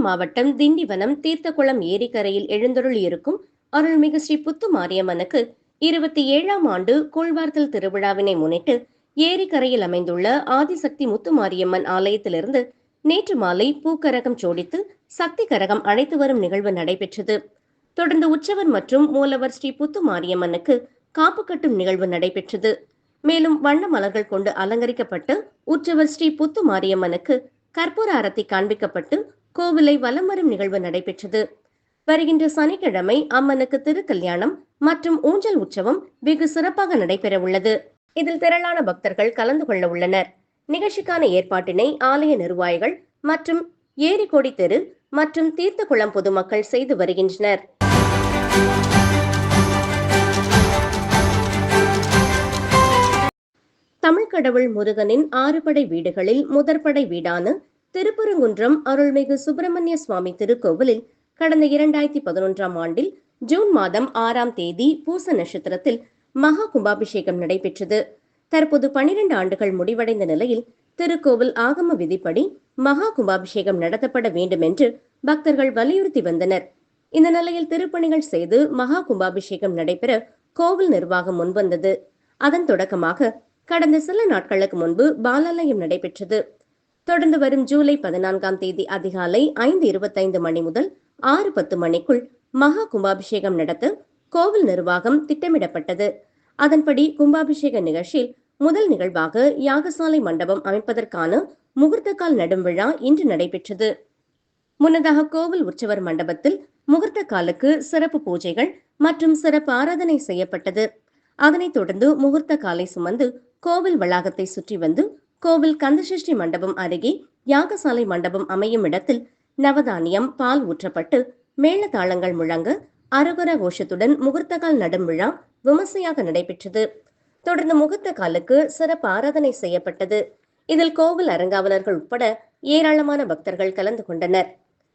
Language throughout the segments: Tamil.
மாவட்டம் திண்டிவனம் தீர்த்தகுளம் ஏரிக்கரையில் எழுந்தருளியிருக்கும் அருள்மிகு ஸ்ரீ புத்து மாரியம்மனுக்கு இருபத்தி ஏழாம் ஆண்டு கூழ்வார்த்தல் திருவிழாவினை முன்னிட்டு ஏரிக்கரையில் அமைந்துள்ள ஆதிசக்தி முத்து மாரியம்மன் ஆலயத்திலிருந்து நேற்று மாலை பூக்கரகம் ஜோடித்து சக்தி கரகம் அழைத்து வரும் நிகழ்வு நடைபெற்றது. தொடர்ந்து உற்சவர் மற்றும் மூலவர் ஸ்ரீ புத்து மாரியம்மனுக்கு காப்பு கட்டும் நிகழ்வு நடைபெற்றது. மேலும் வண்ண மலர்கள் கொண்டு அலங்கரிக்கப்பட்டு உற்சவர் ஸ்ரீ புத்து மாரியம்மனுக்கு கற்பூர அரத்தி காண்பிக்கப்பட்டு கோவிலை வலம் வரும் நிகழ்வு நடைபெற்றது. வருகின்ற சனிக்கிழமை அம்மனுக்கு திருக்கல்யாணம் மற்றும் ஊஞ்சல் உற்சவம் வெகு சிறப்பாக நடைபெற உள்ளது இதில் திரளான பக்தர்கள் கலந்து கொள்ள உள்ளனர். நிகழ்ச்சிக்கான ஏற்பாட்டினை ஆலய நிர்வாகிகள் மற்றும் ஏரிக்கோடி தெரு மற்றும் தீர்த்தகுளம் பொதுமக்கள் செய்து வருகின்றனர். தமிழ்கடவுள் முருகனின் ஆறுபடை வீடுகளில் முதற்படை வீடான திருப்பரங்குன்றம் அருள்மிகு சுப்பிரமணிய சுவாமி திருக்கோவிலில் கடந்த இரண்டாயிரத்தி பதினொன்றாம் ஆண்டில் ஜூன் மாதம் ஆறாம் தேதி பூச நட்சத்திரத்தில் மகா கும்பாபிஷேகம் நடைபெற்றது. தற்போது பனிரெண்டு ஆண்டுகள் முடிவடைந்த நிலையில் திருக்கோவில் ஆகம விதிப்படி மகா கும்பாபிஷேகம் நடத்தப்பட வேண்டும் என்று பக்தர்கள் வலியுறுத்தி வந்தனர். இந்த நிலையில் திருப்பணிகள் செய்து மகா கும்பாபிஷேகம் நடைபெற கோவில் நிர்வாகம் முன்வந்தது. அதன் தொடக்கமாக கடந்த சில நாட்களுக்கு முன்பு பாலாலயம் நடைபெற்றது. தொடர்ந்து வரும் ஜூலை பதினான்காம் தேதி அதிகாலை ஐந்து இருபத்தைந்து மணி முதல் ஆறு பத்து மணிக்குள் மகா கும்பாபிஷேகம் நடத்த கோவில் நிர்வாகம் திட்டமிடப்பட்டது. அதன்படி கும்பாபிஷேக நிகழ்ச்சியில் முதல் நிகழ்வாக யாகசாலை மண்டபம் அமைப்பதற்கான முகூர்த்தக்கால் நடும் விழா இன்று நடைபெற்றது. முன்னதாக கோவில் உற்சவர் மண்டபத்தில் முகூர்த்த காலுக்கு சிறப்பு பூஜைகள் மற்றும் சிறப்பு ஆராதனை செய்யப்பட்டது. அதனைத் தொடர்ந்து முகூர்த்த காலை சுமந்து கோவில் வளாகத்தை சுற்றி வந்து கோவில் கந்தசஷ்டி மண்டபம் அருகே யாகசாலை மண்டபம் அமையும் இடத்தில் நவதானியம் பால் ஊற்றப்பட்டு மேளதாளங்கள் முழங்க அரகுர கோஷத்துடன் முகூர்த்தகால் நடும் விழா விமர்சையாக நடைபெற்றது. தொடர்ந்து முகூர்த்த காலுக்கு சிறப்பு ஆராதனை செய்யப்பட்டது. இதில் கோவில் அறங்காவலர்கள் உட்பட ஏராளமான பக்தர்கள் கலந்து கொண்டனர்.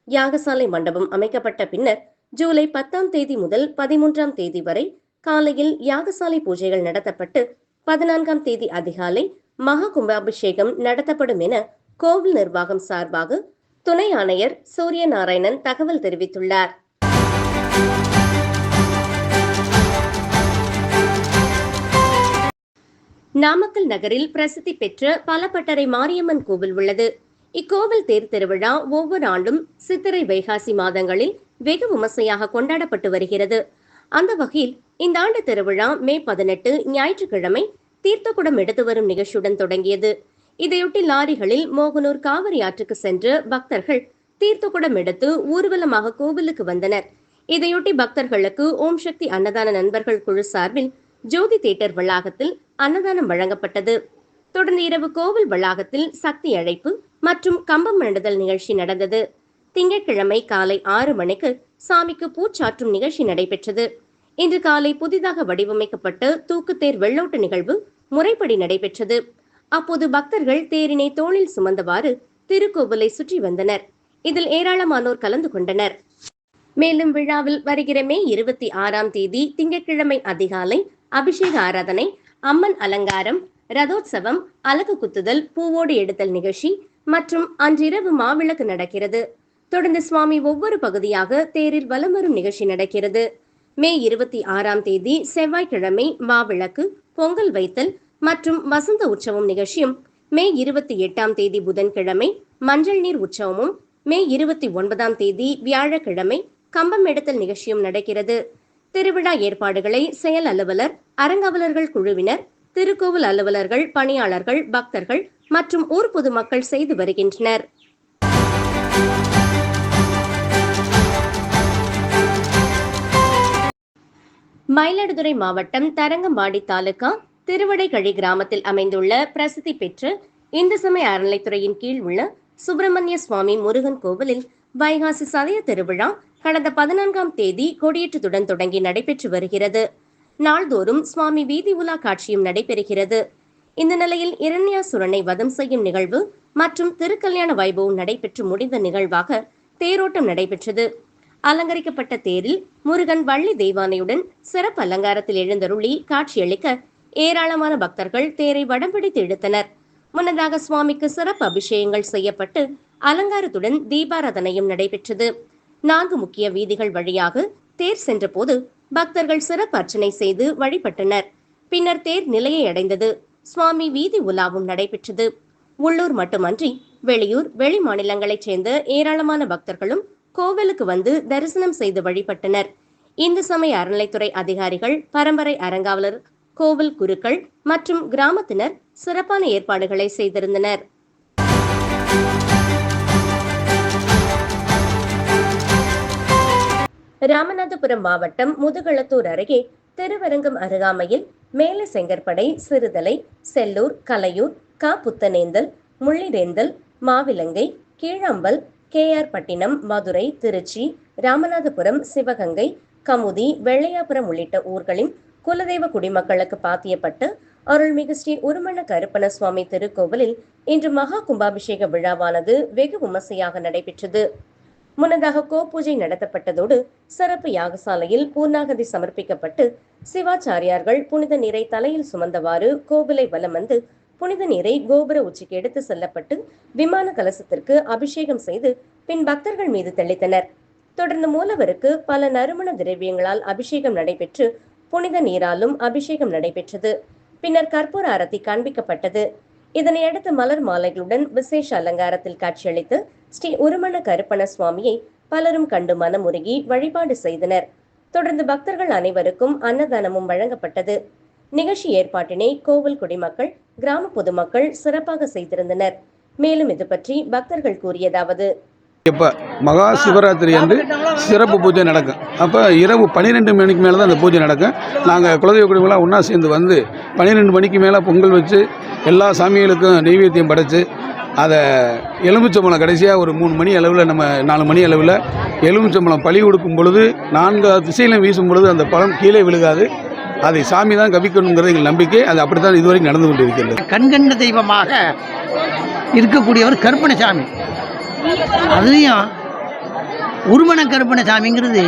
யாகசாலை மண்டபம் அமைக்கப்பட்ட பின்னர் ஜூலை பத்தாம் தேதி முதல் பதிமூன்றாம் தேதி வரை காலையில் யாகசாலை பூஜைகள் நடத்தப்பட்டு பதினான்காம் தேதி அதிகாலை மகா கும்பாபிஷேகம் நடத்தப்படும் என கோவில் நிர்வாகம் சார்பாக துணை ஆணையர் சூரிய நாராயணன் தகவல் தெரிவித்துள்ளார். நாமக்கல் நகரில் பிரசித்தி பெற்ற பலப்பட்டறை மாரியம்மன் கோவில் உள்ளது. இக்கோவில் தேர் திருவிழா ஒவ்வொரு ஆண்டும் சித்திரை வைகாசி மாதங்களில் வெகு விமர்சையாக கொண்டாடப்பட்டு வருகிறது. அந்த வகையில் இந்த ஆண்டு திருவிழா மே பதினெட்டு ஞாயிற்றுக்கிழமை தீர்த்தக்குடம் எடுத்து வரும் நிகழ்ச்சியுடன் தொடங்கியது. இதையொட்டி லாரிகளில் மோகனூர் காவிரி ஆற்றுக்கு சென்று பக்தர்கள் தீர்த்தக்குடம் எடுத்து ஊர்வலமாக கோவிலுக்கு வந்தனர். இதையொட்டி பக்தர்களுக்கு ஓம் சக்தி அன்னதான நண்பர்கள் குழு சார்பில் ஜோதி தியேட்டர் வளாகத்தில் அன்னதானம் வழங்கப்பட்டது. தொடர்ந்து இரவு கோவில் வளாகத்தில் சக்தி அழைப்பு மற்றும் கம்பம் நடுதல் நிகழ்ச்சி நடந்தது. திங்கட்கிழமை காலை ஆறு மணிக்கு சாமிக்கு பூச்சாற்றும் நிகழ்ச்சி நடைபெற்றது. இன்று காலை புதிதாக வடிவமைக்கப்பட்ட தூக்குத்தேர் வெள்ளோட்ட நிகழ்வு முறைப்படி நடைபெற்றது. அப்போது பக்தர்கள் தேரினை தோளில் சுமந்தவாறு திருக்கோவிலை சுற்றி வந்தனர். இதில் ஏராளமானோர் கலந்து கொண்டனர். மேலும் விழாவில் வருகிற மே இருபத்தி ஆறாம் தேதி திங்கட்கிழமை அதிகாலை அபிஷேக ஆராதனை அம்மன் அலங்காரம் ரதோத்சவம் அலகு குத்துதல் பூவோடு எடுத்தல் நிகழ்ச்சி மற்றும் அன்றிரவு மாவிளக்கு நடக்கிறது. தொடர்ந்து சுவாமி ஒவ்வொரு பகுதியாக தேரில் வலம் வரும் நிகழ்ச்சி நடக்கிறது. மே இருபத்தி ஆறாம் தேதி செவ்வாய்க்கிழமை மாவிளக்கு பொங்கல் வைத்தல் மற்றும் வசந்த உற்சவம் நிகழ்ச்சியும் மே இருபத்தி எட்டாம் தேதி புதன்கிழமை மஞ்சள் நீர் உற்சவமும் மே இருபத்தி ஒன்பதாம் தேதி வியாழக்கிழமை கம்பம் எடுத்தல் நிகழ்ச்சியும் நடக்கிறது. திருவிழா ஏற்பாடுகளை செயல் அலுவலர் அரங்கவலர்கள் குழுவினர் திருக்கோவில் அலுவலர்கள் பணியாளர்கள் பக்தர்கள் மற்றும் ஊர் பொதுமக்கள் செய்து வருகின்றனர். மயிலாடுதுறை மாவட்டம் தரங்கம்பாடி தாலுகா திருவடைகழி கிராமத்தில் அமைந்துள்ள பிரசித்தி பெற்று இந்து சமய அறநிலைத்துறையின் கீழ் உள்ள சுப்பிரமணிய சுவாமி முருகன் கோவிலில் வைகாசி சதய திருவிழா கடந்த பதினான்காம் தேதி கொடியேற்றத்துடன் தொடங்கி நடைபெற்று வருகிறது. நாள்தோறும் சுவாமி வீதி உலா காட்சியும் நடைபெறுகிறது. இந்த நிலையில் இரண்யாசுரனை வதம் செய்யும் நிகழ்வு மற்றும் திருக்கல்யாண வைபவம் நடைபெற்று முடிந்த நிகழ்வாக தேரோட்டம் நடைபெற்றது. அலங்கரிக்கப்பட்ட தேரில் முருகன் வள்ளி தெய்வானையுடன் சிறப்பு அலங்காரத்தில் எழுந்தருளி காட்சியளிக்க ஏராளமான பக்தர்கள் தேரை வடம் பிடித்து இழுத்தனர். முன்னதாக சுவாமிக்கு சிறப்பு அபிஷேகங்கள் செய்யப்பட்டு அலங்காரத்துடன் தீபாராதனையும் நடைபெற்றது. நான்கு முக்கிய வீதிகள் வழியாக தேர் சென்றபோது பக்தர்கள் சிறப்பு அர்ச்சனை செய்து வழிபட்டனர். பின்னர் தேர் நிலையை அடைந்தது. சுவாமி வீதி உலாவும் நடைபெற்றது. உள்ளூர் மட்டுமன்றி வெளியூர் வெளி மாநிலங்களைச் சேர்ந்த ஏராளமான பக்தர்களும் கோவிலுக்கு வந்து தரிசனம் செய்து வழிபட்டனர். இந்து சமய அறநிலைத்துறை அதிகாரிகள் பரம்பரை அரங்காவலர் கோவில் குருக்கள் மற்றும் கிராமத்தினர் சிறப்பான ஏற்பாடுகளை செய்திருந்தனர். ராமநாதபுரம் மாவட்டம் முதுகளத்தூர் அருகே திருவரங்கம் அருகாமையில் மேல செங்கற்படை சிறுதலை செல்லூர் கலையூர் கா புத்தனேந்தல் முள்ளிரேந்தல் மாவிலங்கை கீழாம்பல் கேஆர் பட்டினம் மதுரை திருச்சி ராமநாதபுரம் சிவகங்கை கமுதி வெள்ளையாபுரம் உள்ளிட்ட ஊர்களின் குலதெய்வ குடிமக்களுக்கு பாத்தியப்பட்டு அருள்மிகு ஸ்ரீ உருமண கருப்பண சுவாமி திருக்கோவிலில் இன்று மகா கும்பாபிஷேக விழாவானது வெகு விமர்சையாக நடைபெற்றது. முன்னதாக கோபூஜை நடத்தப்பட்டதோடு சிறப்பு யாகசாலையில் பூர்ணாகதி சமர்ப்பிக்கப்பட்டு சிவாச்சாரியார்கள் புனித நீரை தலையில் சுமந்தவாறு கோவிலை வலம் வந்து புனித நீரை கோபுர உச்சிக்கு எடுத்து செல்லப்பட்டு விமான கலசத்திற்கு அபிஷேகம் செய்து பின் பக்தர்கள் மீது தெளித்தனர். தொடர்ந்து மூலவருக்கு பல நறுமண திரவியங்களால் அபிஷேகம் நடைபெற்று புனித நீராலும் அபிஷேகம் நடைபெற்றது. பின்னர் கற்பூர அரத்தி காண்பிக்கப்பட்டது. இதனையடுத்து மலர் மாலைகளுடன் விசேஷ அலங்காரத்தில் காட்சியளித்து ஸ்ரீ உருமண கருப்பண சுவாமியை பலரும் கண்டு மனமுருகி வழிபாடு செய்தனர். தொடர்ந்து பக்தர்கள் அனைவருக்கும் அன்னதானமும் வழங்கப்பட்டது. நிகழ்ச்சி ஏற்பாட்டினை கோவில் குடிமக்கள் கிராம பொதுமக்கள் சிறப்பாக செய்திருந்தனர். மேலும் இது பற்றி பக்தர்கள் கூறியதாவது இப்போ மகா சிவராத்திரி அன்று சிறப்பு பூஜை நடக்கும். அப்போ இரவு பன்னிரெண்டு மணிக்கு மேலே தான் அந்த பூஜை நடக்கும். நாங்கள் குலதெய்வ குடிமலாம் ஒன்றா சேர்ந்து வந்து பன்னிரெண்டு மணிக்கு மேலே பொங்கல் வச்சு எல்லா சாமிகளுக்கும் நெய்வேத்தியம் படைத்து அதை எலுமிச்சம்பழம் கடைசியாக ஒரு மூணு மணி அளவில் நம்ம நாலு மணி அளவில் எலுமிச்சம்பழம் பழி கொடுக்கும் பொழுது நான்கு திசையிலும் வீசும் பொழுது அந்த பழம் கீழே விழுகாது. அதை சாமி தான் கவிக்கணுங்கிறது எங்கள் நம்பிக்கை. அது அப்படி தான் இதுவரைக்கும் நடந்து கொண்டிருக்கிறது. கண்கண்ட தெய்வமாக இருக்கக்கூடியவர் கருப்பணசாமி. அதுலேயும் உருமண கருப்பண சாமிங்கிறது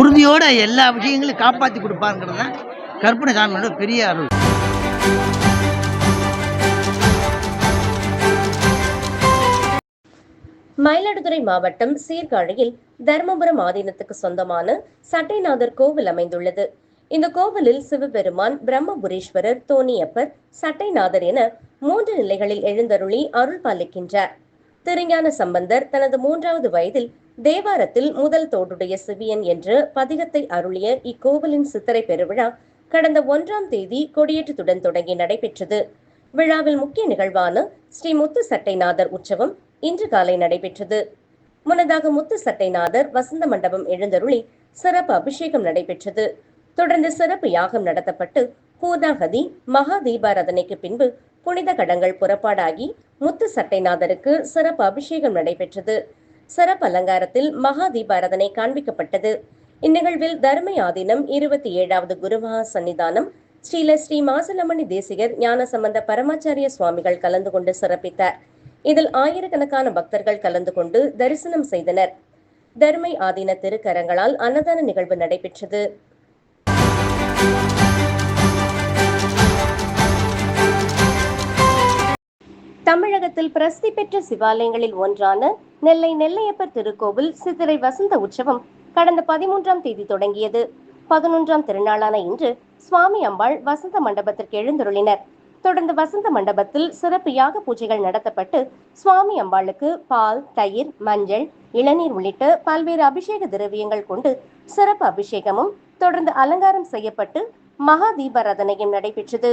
உறுதியோட எல்லா விஷயங்களையும் காப்பாற்றி கொடுப்பாருங்கிறது தான் கருப்பணசாமியோட பெரிய அருள். மயிலாடுதுறை மாவட்டம் சீர்காழியில் தர்மபுரம் ஆதீனத்துக்கு சொந்தமான சட்டைநாதர் கோவில் அமைந்துள்ளது. இந்த கோவிலில் சிவபெருமான் பிரம்மபுரீஸ்வரர் தோணியப்பர் சட்டைநாதர் என மூன்று நிலைகளில் எழுந்தருளி அருள் பாலிக்கின்றார் திருஞான சம்பந்தர் தனது மூன்றாவது வயதில் தேவாரத்தில் முதல் தோடுடைய சிவியன் என்ற பதிகத்தை அருளிய இக்கோவிலின் சித்திரை பெருவிழா கடந்த ஒன்றாம் தேதி கொடியேற்றத்துடன் தொடங்கி நடைபெற்றது. விழாவில் முக்கிய நிகழ்வான ஸ்ரீ முத்து சட்டைநாதர் உற்சவம் இன்று காலை நடைபெற்றது. முன்னதாக முத்து சட்டைநாதர் வசந்த மண்டபம் எழுந்தருளி சிறப்பு அபிஷேகம் நடைபெற்றது. தொடர்ந்து சிறப்பு யாகம் நடத்தப்பட்டு பூதாகதி மகா தீபாராதனைக்கு பின்பு புனித கடங்கள் புறப்பாடாகி முத்து சட்டைநாதருக்கு சிறப்பு அபிஷேகம் நடைபெற்றது. சிறப்பு அலங்காரத்தில் மகா தீபாரதனை காண்பிக்கப்பட்டது. இந்நிகழ்வில் தர்மை ஆதீனம் இருபத்தி ஏழாவது குருமகா சன்னிதானம் ஸ்ரீல ஸ்ரீ மாசலமணி தேசிகர் ஞானசம்பந்த பரமாச்சாரிய சுவாமிகள் கலந்து கொண்டு சிறப்பித்தார். இதில் ஆயிரக்கணக்கான பக்தர்கள் கலந்து கொண்டு தரிசனம் செய்தனர். தர்மை ஆதீன திருக்கரங்களால் அன்னதான நிகழ்வு நடைபெற்றது. தமிழகத்தில் பிரசித்தி பெற்ற சிவாலயங்களில் ஒன்றான நெல்லை நெல்லையப்பர் திருக்கோவில் சித்திரை வசந்த உற்சவம் கடந்த பதிமூன்றாம் தேதி தொடங்கியது. பதினொன்றாம் திருநாளான இன்று சுவாமி அம்பாள் வசந்த மண்டபத்திற்கு எழுந்தருளினர். தொடர்ந்து வசந்த மண்டபத்தில் சிறப்பு யாக பூஜைகள் நடத்தப்பட்டு சுவாமி அம்பாளுக்கு பால் தயிர் மஞ்சள் இளநீர் உள்ளிட்ட பல்வேறு அபிஷேக திரவியங்கள் கொண்டு சிறப்பு அபிஷேகமும் தொடர்ந்து அலங்காரம் செய்யப்பட்டு மகா தீபாராதனையும் நடைபெற்றது.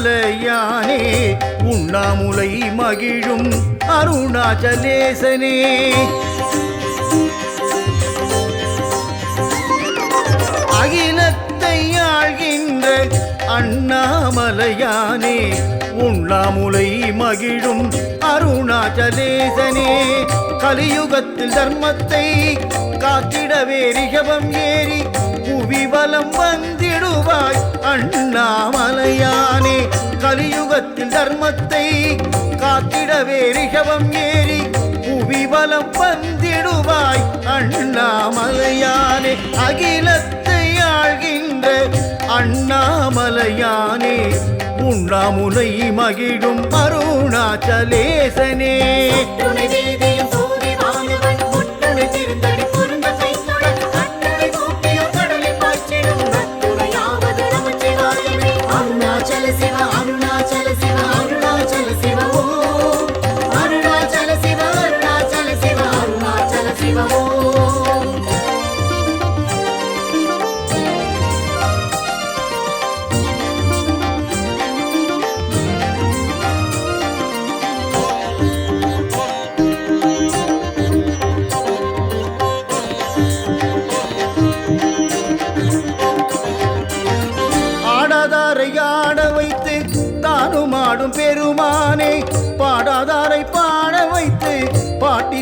அண்ணாமலையானே உண்ணாமுலை மகிழும் அருணாச்சலேசனே. அகிலத்தை ஆழ்கின்ற அண்ணாமலையானே உண்ணாமுலை மகிழும் அருணாச்சலேசனே. கலியுகத்தில் தர்மத்தை காத்திடவே ரிஷபம் ஏறி புவிவலம் வந்திடுவாய் அண்ணாமலையானே. கலியுகத்தில் தர்மத்தை காத்திடவே ரிஷபம் ஏறி புவிவலம் வந்திடுவாய் அண்ணாமலையானே. அகிலத்தை ஆழ்கின்ற அண்ணாமலையானே. உண்ணாமுலை மகிழும் அருணாச்சலேசனே. துணை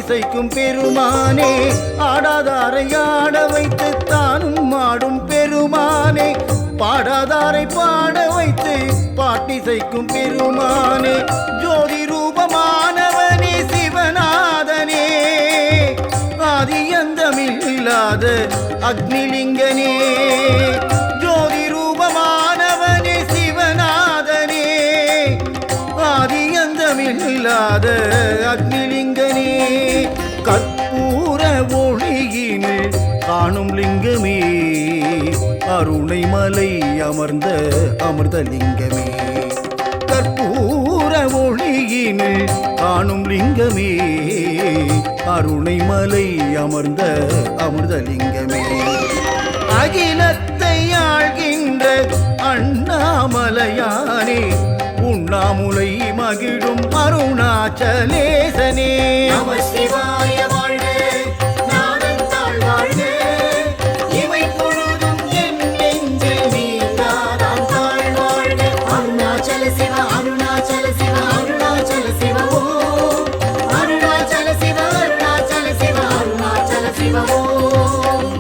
பாட்டிசைக்கும் பெருமானே ஆடாதாரை ஆட வைத்து தானும் ஆடும் பெருமானே. பாடாதாரை பாட வைத்து பாட்டிசைக்கும் பெருமானே. ஜோதி ரூபமானவனே சிவநாதனே. ஆதியந்தமில்லாத அக்னிலிங்கனே. ஜோதி ரூபமானவனே சிவநாதனே. ஆதியந்தமில்லாத அக்னி காணும் லிங்கமே. அருணை மலை அமர்ந்த அமிர்த லிங்கமே கற்பூர ஒளியினில் காணும் லிங்கமே. அருணை மலை அமர்ந்த அமிர்த லிங்கமே ஆழ்கின்ற அருணாச்சல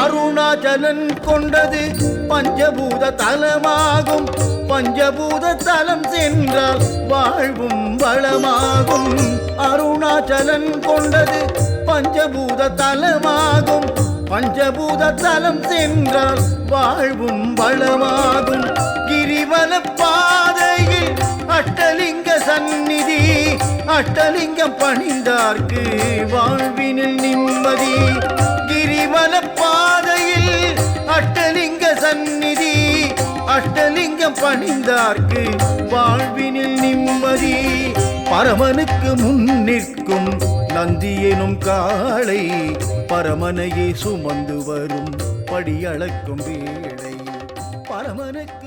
அருணாச்சலன் கொண்டது பஞ்சபூத தலமாகும். பஞ்சபூத தலம் சென்றால் வாழ்வும் வளமாகும். அருணாச்சலன் கொண்டது பஞ்சபூத தலமாகும் பஞ்சபூத தலம் சென்றால் வாழ்வும் வளமாகும். கிரிவல பாதையில் அட்டலிங்க சந்நிதி அட்டலிங்கம் பணிந்தார்க்கு வாழ்வினில் நிம்மதி. கிரிவல பணிந்தார்க்கு வாழ்வினில் நிம்மதி. பரமனுக்கு முன்னிற்கும் நந்தி எனும் காளை பரமனையே சுமந்து வரும். படியளக்கும் வேளை. பரமனுக்கு